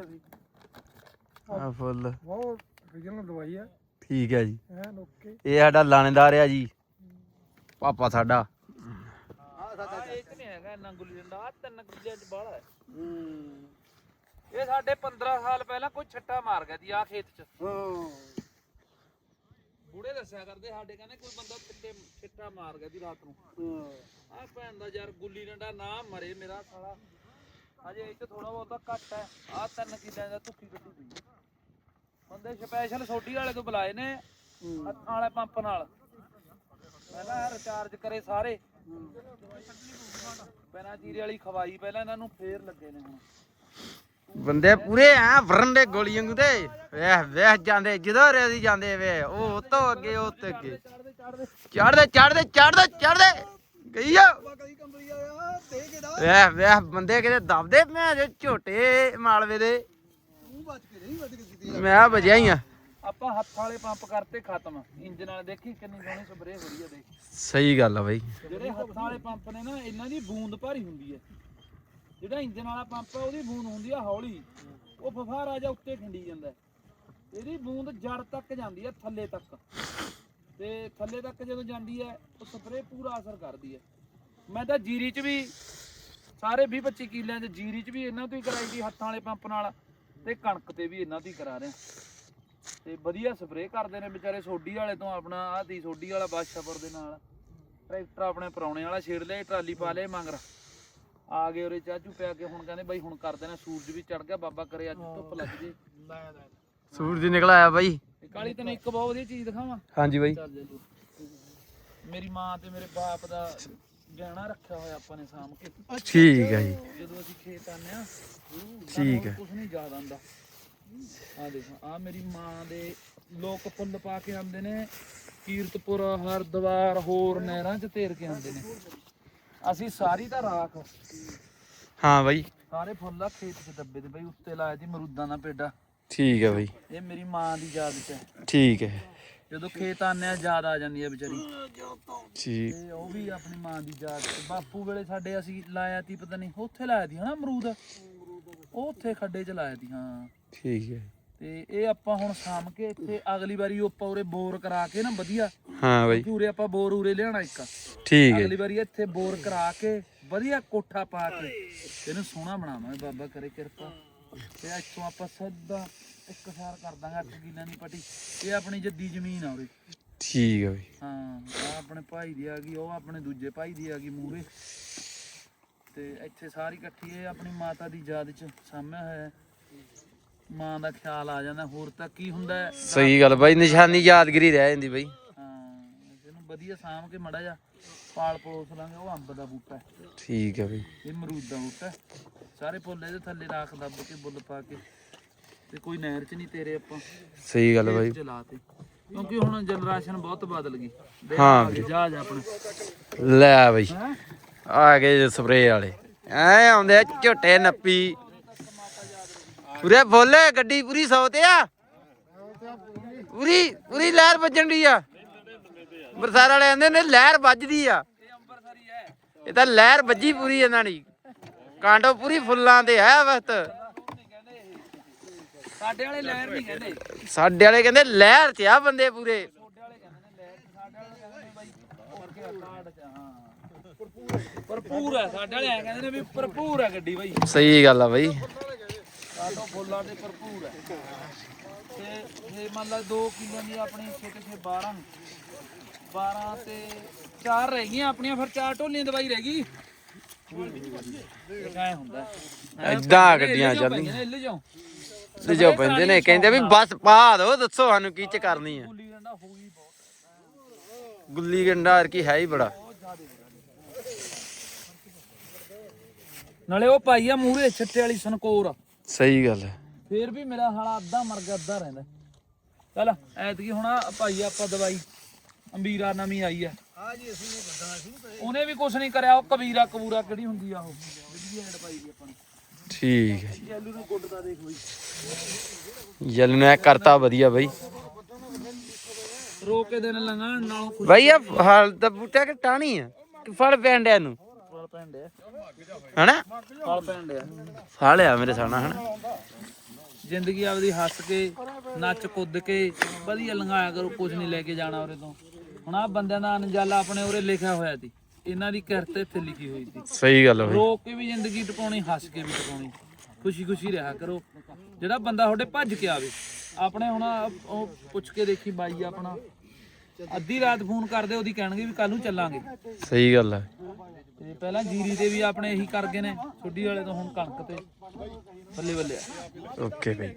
ਆ ਵੀ। ਆ ਫੁੱਲ। ਬਹੁਤ ਰੀਜਨਲ ਦਵਾਈ ਆ। ਠੀਕ ਹੈ ਜੀ। ਐਨ ਓਕੇ। ਇਹ ਸਾਡਾ ਲਾਣੇਦਾਰ ਆ ਜੀ। ਪਾਪਾ ਸਾਡਾ। ਇਹ ਚ ਨਹੀਂ ਹੈਗਾ ਇੰਨਾ ਗੁੱਲੀ ਡੰਡਾ। ਆਹ ਤਿੰਨ ਗੁੱਲੀਆਂ ਚ ਬਾਹਲਾ ਹੈ। ਇਹ ਸਾਡੇ 15 ਸਾਲ ਪਹਿਲਾਂ ਕੋਈ ਛੱਟਾ ਮਾਰ ਗਿਆ ਦੀ ਆ ਖੇਤ ਚ। ਬੁੜੇ ਦੱਸਿਆ ਕਰਦੇ ਸਾਡੇ ਕਹਿੰਦੇ ਕੋਈ ਬੰਦਾ ਛੱਟੇ ਛੱਟਾ ਮਾਰ ਗਿਆ ਦੀ ਰਾਤ ਨੂੰ। ਆ ਭੈਣ ਦਾ ਯਾਰ ਗੁੱਲੀ ਡੰਡਾ ਨਾ ਮਰੇ ਮੇਰਾ ਸਾਲਾ। ਅਜੇ ਇਹ ਚ ਥੋੜਾ ਬਹੁਤਾ ਘੱਟ ਹੈ। ਆ ਤਿੰਨ ਕਿੱਲਿਆਂ ਦਾ ਧੁੱਕੀ ਕੱਢੀ ਪਈ ਹੈ। ਬੰਦੇ ਸਪੈਸ਼ਲ ਸੋਡੀ ਵਾਲੇ ਤੋਂ ਬੁਲਾਏ ਨੇ ਹੱਥਾਂ ਵਾਲੇ ਪੰਪ ਨਾਲ। ਪਹਿਲਾਂ ਰਿਚਾਰਜ ਕਰੇ ਸਾਰੇ। ਪਹਿਲਾਂ ਜੀਰੇ ਵਾਲੀ ਖਵਾਈ ਪਹਿਲਾਂ ਇਹਨਾਂ ਨੂੰ ਫੇਰ ਲੱਗੇ ਨੇ ਹੁਣ। ਬੰਦੇ ਪੂਰੇ ਐ ਵਰੰਡੇ ਗੋਲੀ ਵਾਂਗੂ ਤੇ। ਵੇਖ ਵੇਖ ਜਾਂਦੇ ਜਦੋਂ ਰੇਦੀ ਜਾਂਦੇ ਵੇ ਉਹ ਉਹ ਤੋਂ ਅੱਗੇ। ਉਹ ਤੇ ਅੱਗੇ ਚੜਦੇ ਚੜਦੇ ਚੜਦੇ ਚੜਦੇ ਗਈ ਆ। ਵੇਖ ਵੇਖ ਬੰਦੇ ਕਿਤੇ ਦਬਦੇ ਮੈਂ ਜੋ ਝੋਟੇ ਮਾਲਵੇ ਦੇ। ਮੈਂ ਵਜਿਆ ਹੀ ਆ। ਆਪਾਂ ਹੱਥਾਂ ਵਾਲੇ ਪੰਪ ਕਰਤੇ ਖਤਮ। ਇੰਜਨ ਵਾਲੇ ਦੇਖੀ ਕਿੰਨੀ ਸੋਹਣੀ ਸਪਰੇਅ ਹੋ ਰਹੀ ਹੈ ਦੇਖ। ਸਹੀ ਗੱਲ ਆ ਬਾਈ। ਜਿਹੜੇ ਹੱਥਾਂ ਵਾਲੇ ਪੰਪ ਨੇ ਨਾ ਇਹਨਾਂ ਦੀ ਬੂੰਦ ਭਾਰੀ ਹੁੰਦੀ ਹੈ ਜਿਹੜਾ ਇੰਜਨ ਵਾਲਾ ਪੰਪ ਹੈ ਉਹਦੀ ਬੂੰਦ ਹੁੰਦੀ ਆ ਹੌਲੀ। ਉਹ ਫਫਾਰਾ ਜਾ ਉੱਤੇ ਖਿੰਡੀ ਜਾਂਦਾ। ਹੈ। ਇਹਦੀ ਬੂੰਦ ਜੜ ਤੱਕ ਜਾਂਦੀ ਹੈ ਥੱਲੇ ਤੱਕ। ਤੇ ਥੱਲੇ ਤੱਕ ਜਦੋਂ ਜਾਂਦੀ ਹੈ, ਉਹ ਸਪਰੇਅ ਪੂਰਾ ਅਸਰ ਕਰਦੀ ਹੈ। ਮੈਂ ਤਾਂ ਜੀਰੀ 'ਚ ਵੀ ਸਾਰੇ 20 25 ਕਿੱਲਿਆਂ 'ਚ ਜੀਰੀ 'ਚ ਵੀ ਇਹਨਾਂ ਤੋਂ ਹੀ ਕਰਾਈ ਦੀ ਹੱਥਾਂ ਵਾਲੇ ਪੰਪ ਨਾਲ ਤੇ ਕਣਕ ਤੇ ਵੀ ਇਹਨਾਂ ਤੋਂ ਹੀ ਕਰਾ ਰਿਹਾ। ਤੇ ਵਧੀਆ ਸਪਰੇਅ ਕਰਦੇ ਨੇ ਵਿਚਾਰੇ ਸੋਡੀ ਵਾਲੇ ਤੋਂ ਆਪਣਾ, ਆਹ ਦੀ ਸੋਡੀ ਵਾਲਾ ਬਾਦਸ਼ਾਹਪੁਰ ਦੇ ਨਾਲ। ਟਰੈਕਟਰ ਆਪਣੇ ਪਰੌਣੇ ਵਾਲਾ ਛੇੜ ਲਿਆ ਟਰਾਲੀ ਪਾ ਲਿਆ ਮੰਗਰ। ਆ ਗਏ ਉਰੇ ਚਾਚੂ ਪਿਆ ਕੇ, ਹੁਣ ਕਹਿੰਦੇ ਬਾਈ ਹੁਣ ਕਰਦੇ ਨੇ ਸੂਰਜ ਵੀ ਚੜ ਗਿਆ, ਬਾਬਾ ਕਰੇ ਅੱਜ ਧੁੱਪ ਲੱਗ ਜੇ। ਸੂਰਜ ਨਿਕਲ ਆਇਆ ਬਾਈ। ਕਾਲੀ ਤੈਨੂੰ ਇੱਕ ਬਹੁਤ ਵਧੀਆ ਚੀਜ਼ ਦਿਖਾਵਾਂ। ਹਾਂਜੀ ਬਾਈ। ਚੱਲ ਜੇ ਤੂੰ। ਮੇਰੀ ਮਾਂ ਤੇ ਮੇਰੇ ਬਾਪ ਦਾ ਗਹਿਣਾ ਰੱਖਿਆ ਹੋਇਆ ਆਪਾਂ ਨੇ ਸਾਂਭ ਕੇ। ਠੀਕ ਹੈ ਜੀ। ਜਦੋਂ ਅਸੀਂ ਖੇਤ ਆਨੇ ਆ ਠੀਕ ਹੈ। ਕੁਝ ਨਹੀਂ ਯਾਦ ਆਂਦਾ ਆ ਦੇਖੋ ਆ ਮੇਰੀ ਮਾਂ ਦੇ ਲੋਕ ਫੁੱਲ ਪਾ ਕੇ ਆਉਂਦੇ ਨੇ ਕੀਰਤਪੁਰ ਹਰਦੁਆਰ ਹੋਰ ਨਹਿਰਾਂ 'ਚ ਤੇਰ ਕੇ ਆਉਂਦੇ ਨੇ। ਅਸੀਂ ਸਾਰੀ ਤਾਂ ਰਾਖ ਹਾਂ ਬਾਈ। ਸਾਰੇ ਫੁੱਲ ਆ ਖੇਤ 'ਚ ਦੱਬੇ ਤੇ। ਬਈ ਉੱਤੇ ਲਾਇਆ ਸੀ ਮਰੂਦਾਂ ਦਾ ਪੇਡਾ। ਠੀਕ ਹੈ ਬਾਈ। ਇਹ ਮੇਰੀ ਮਾਂ ਦੀ ਯਾਦ 'ਚ ਹੈ। ਠੀਕ ਹੈ। ਜਦੋਂ ਖੇਤ ਆਨੇ ਆ ਯਾਦ ਆ ਜਾਂਦੀ ਹੈ ਵਿਚਾਰੀ। ਠੀਕ। ਤੇ ਉਹ ਵੀ ਆਪਣੀ ਮਾਂ ਦੀ ਯਾਦ 'ਚ ਬਾਪੂ ਵੇਲੇ ਸਾਡੇ ਅਸੀਂ ਲਾਇਆ ਤੀ ਪਤਾ ਨਹੀਂ ਉੱਥੇ ਲਾਇਆ ਤੀ ਹਨਾ ਅਮਰੂਦ? ਉਹ ਉੱਥੇ ਖੱਡੇ 'ਚ ਲਾਇਆ ਤੀ ਹਾਂ। ਠੀਕ ਹੈ। ਤੇ ਇਹ ਆਪਾਂ ਹੁਣ ਸਾਂਭ ਕੇ ਇੱਥੇ ਅਗਲੀ ਵਾਰੀ ਉਹ ਆਪਾਂ ਉਰੇ ਬੋਰ ਕਰਾ ਕੇ ਨਾ ਵਧੀਆ। ਹਾਂ ਬਾਈ। ਉਰੇ ਆਪਾਂ ਬੋਰ ਉਰੇ ਲਿਆਣਾ ਇੱਕ। ਠੀਕ ਹੈ। ਅਗਲੀ ਵਾਰੀ ਇੱਥੇ ਬੋਰ ਕਰਾ ਕੇ ਵਧੀਆ ਕੋਠਾ ਪਾ ਕੇ ਇਹਨੂੰ ਸੋਹਣਾ ਬਣਾਵਾਂਗੇ ਬਾਬਾ ਕਰੇ ਕਿਰਪਾ। ਤੇ ਇੱਥੋਂ ਆਪਾਂ ਸਿੱਧਾ ਇੱਕ ਸਾਰ ਕਰ ਦਾਂਗੇ 8 ਕਿੱਲਿਆਂ ਦੀ ਪੱਟੀ। ਇਹ ਆਪਣੀ ਜੱਦੀ ਜ਼ਮੀਨ ਆ ਉਰੇ। ਠੀਕ ਹੈ ਬਾਈ। ਹਾਂ ਆ ਆਪਣੇ ਭਾਈ ਦੀ ਆ ਗਈ ਉਹ ਆਪਣੇ ਦੂਜੇ ਭਾਈ ਦੀ ਆ ਗਈ ਮੂਰੇ ਤੇ ਇੱਥੇ ਸਾਰੀ ਇਕੱਠੀ ਇਹ ਆਪਣੀ ਮਾਤਾ ਦੀ ਯਾਦ ਚ ਸਾਂਭਿਆ ਹੋਇਆ। ਮਾਂ ਦਾ ਖਿਆਲ ਆ ਜਾਂਦਾ ਹੋਰ ਤਾਂ ਕੀ ਹੁੰਦਾ ਹੈ? ਸਹੀ ਗੱਲ ਬਾਈ ਨਿਸ਼ਾਨੀ ਯਾਦਗਰੀ ਰਹਿ ਜਾਂਦੀ ਬਾਈ। ਹਾਂ ਇਹਨੂੰ ਵਧੀਆ ਸਾਂਭ ਕੇ ਮੜਾ ਜਾ ਪਾਲ ਪਲੋਸ ਲਾਂਗੇ ਉਹ ਅੰਬ ਦਾ ਬੂਟਾ ਹੈ, ਠੀਕ ਹੈ ਬਾਈ। ਇਹ ਅਮਰੂਦ ਦਾ ਬੂਟਾ ਹੈ। ਸਾਰੇ ਫੁੱਲ ਇਹਦੇ ਥੱਲੇ ਰਾਖ ਦੱਬ ਕੇ ਬੁੱਲ ਪਾ ਕੇ। ਤੇ ਕੋਈ ਨਹਿਰ ਚ ਨਹੀਂ ਤੇਰੇ ਆਪਾਂ। ਸਹੀ ਗੱਲ ਬਾਈ। ਚਲਾਤੇ ਕਿਉਂਕਿ ਹੁਣ ਜਨਰੇਸ਼ਨ ਬਹੁਤ ਬਦਲ ਗਈ। ਹਾਂ। ਜਹਾਜ਼ ਆਪਣੇ। ਲੈ ਬਾਈ। ਆ ਗਏ ਸਪਰੇ ਵਾਲੇ। ਐ ਆਉਂਦੇ ਆ ਝੋਟੇ ਨੱਪੀ। ਪੂਰੇ ਬੋਲੇ ਗੱਡੀ ਪੂਰੀ ਸੌ ਤੇ ਆ। ਪੂਰੀ ਪੂਰੀ ਲਹਿਰ ਵੱਜਣ ਦੀ ਆ। ਬਰਸਾਰ ਵਾਲੇ ਕਹਿੰਦੇ ਨੇ ਲਹਿਰ ਵੱਜਦੀ ਆ। ਇਹ ਤਾਂ ਲਹਿਰ ਵੱਜੀ ਪੂਰੀ ਇਹਨਾਂ ਦੀ। ਕਾਂਡੋ ਪੂਰੀ ਫੁੱਲਾਂ ਤੇ ਹੈ ਵਕਤ ਸਾਡੇ ਵਾਲੇ ਲਹਿਰ ਨਹੀਂ ਕਹਿੰਦੇ। ਸਾਡੇ ਵਾਲੇ ਕਹਿੰਦੇ ਲਹਿਰ ਤੇ ਆ ਬੰਦੇ ਪੂਰੇ। ਛੋਟੇ ਵਾਲੇ ਕਹਿੰਦੇ ਨੇ ਲਹਿਰ ਸਾਡੇ ਵਾਲੇ ਕਹਿੰਦੇ ਨੇ ਬਾਈ ਹੋਰ ਕੀ ਕਾਰਡ ਚ ਹਾਂ ਭਰਪੂਰ ਹੈ ਸਾਡੇ ਵਾਲੇ ਐਂ ਕਹਿੰਦੇ ਨੇ ਵੀ ਭਰਪੂਰ ਹੈ ਗੱਡੀ ਬਾਈ। ਸਹੀ ਗੱਲ ਆ ਬਾਈ। ਸਾਡੋ ਫੁੱਲਾਂ ਤੇ ਭਰਪੂਰ ਹੈ। ਤੇ ਇਹ ਮੰਨ ਲਾ 2 ਕਿਲੋ ਦੀ ਆਪਣੀ 6 ਤੇ 6 12 12 ਤੇ ਚਾਰ ਰਹਿ ਗਈਆਂ ਆਪਣੀਆਂ ਫਿਰ ਚਾਰ ਢੋਲੀਆਂ ਦਵਾਈ ਰਹਿ ਗਈ। ਇਹ ਗੱਡੀਆਂ ਚੱਲਦੀਆਂ। ਪੈਂਦੀਆਂ ਨੇ, ਲਿਜਾਓ ਤੇ ਜੋ ਬੰਦੇ ਨੇ ਕਹਿੰਦੇ ਵੀ ਬਸ ਪਾ ਦੋ ਦੱਸੋ ਸਾਨੂੰ ਕੀ ਚ ਕਰਨੀ ਆ। ਗੁੱਲੀ ਡੰਡਾ ਹੋ ਗਈ ਬਹੁਤ। ਗੁੱਲੀ ਗੰਡਾ ਕੀ ਹੈ ਹੀ ਬੜਾ। ਨਾਲੇ ਉਹ ਪਾਈ ਆ ਮੂਰੇ ਛੱਟੇ ਵਾਲੀ ਸਨਕੋਰ ਸਹੀ ਗੱਲ ਹੈ। ਫੇਰ ਵੀ ਮੇਰਾ ਹਾਲਾ ਅੱਧਾ ਮਰ ਗਿਆ ਅੱਧਾ ਰਹਿੰਦਾ। ਚੱਲ ਐਤਕੀ ਹੁਣ ਪਾਈ ਆਪਾਂ ਦਵਾਈ। ਅੰਬੀਰਾ ਨਵੀਂ ਆਈ ਆ। ਹਾਂ ਜੀ ਅਸੀਂ ਨੇ ਵੱਡਾ ਸੀ ਉਹਨੇ ਵੀ ਕੁਝ ਨਹੀਂ ਕਰਿਆ ਉਹ ਕਬੀਰਾ ਕਬੂਰਾ ਕਿਹੜੀ ਹੁੰਦੀ ਆ ਉਹ? ਵਧੀਆ ਐਡ ਪਾਈ ਦੀ ਆਪਾਂ ਨੇ। ਠੀਕ ਹੈ। ਜੈਲੂ ਨੂੰ ਗੁੱਡਦਾ ਦੇਖ ਬਈ। ਜਲ ਨੇ ਕਰਤਾ ਵਧੀਆ ਬਾਈ। ਰੋ ਕੇ ਦਿਨ ਲੰਘਣ ਨਾਲੋਂ ਬਾਈ ਆ ਹਾਲ ਦਾ ਬੂਟਾ ਕਿ ਟਾਣੀ ਆ। ਕਿ ਫਲ ਪੈਂਡਿਆ ਨੂੰ ਫਲ ਪੈਂਦੇ ਆ ਹਨਾ? ਫਲ ਪੈਂਦੇ ਆ ਫਲ ਆ ਮੇਰੇ ਸਾਹਮਣੇ ਹਨਾ? ਜ਼ਿੰਦਗੀ ਆਪਦੀ ਹੱਸ ਕੇ ਨੱਚ ਕੁੱਦ ਕੇ ਵਧੀਆ ਲੰਘਾਇਆ ਕਰੋ ਕੁਝ ਨਹੀਂ ਲੈ ਕੇ ਜਾਣਾ ਉਰੇ ਤੋਂ। ਹੁਣ ਆ ਬੰਦਿਆਂ ਦਾ ਅਨਜਾਲਾ ਆਪਣੇ ਉਰੇ ਲਿਖਿਆ ਹੋਇਆ ਸੀ। ਇਹਨਾਂ ਦੀ ਕਿਰਤ ਇੱਥੇ ਲਿਖੀ ਹੋਈ ਸੀ। ਸਹੀ ਗੱਲ ਬਈ। ਰੋ ਕੇ ਵੀ ਜ਼ਿੰਦਗੀ ਟਪਾਉਣੀ ਹੱਸ ਕੇ ਵੀ ਟਪਾਉਣੀ। ਖੁਸ਼ੀ ਖੁਸ਼ੀ ਰਿਹਾ ਕਰੋ। ਜਿਹੜਾ ਬੰਦਾ ਤੁਹਾਡੇ ਭੱਜ ਕੇ ਆਵੇ। ਆਪਣੇ ਹੁਣ ਉਹ ਪੁੱਛ ਕੇ ਦੇਖੀ ਬਾਈ ਆਪਣਾ। ਅੱਧੀ ਰਾਤ ਫੋਨ ਕਰਦੇ ਉਹਦੀ ਕਹਿਣਗੇ ਵੀ ਕੱਲ ਨੂੰ ਚੱਲਾਂਗੇ। ਸਹੀ ਗੱਲ ਹੈ ਤੇ ਪਹਿਲਾਂ ਜੀਰੀ ਤੇ ਵੀ ਆਪਣੇ ਇਹੀ ਕਰ ਗਏ ਨੇ ਛੁੱਡੀ ਵਾਲੇ ਤੋਂ ਹੁਣ ਕਣਕ ਤੇ ਬੱਲੇ ਬੱਲੇ ਓਕੇ ਬਈ।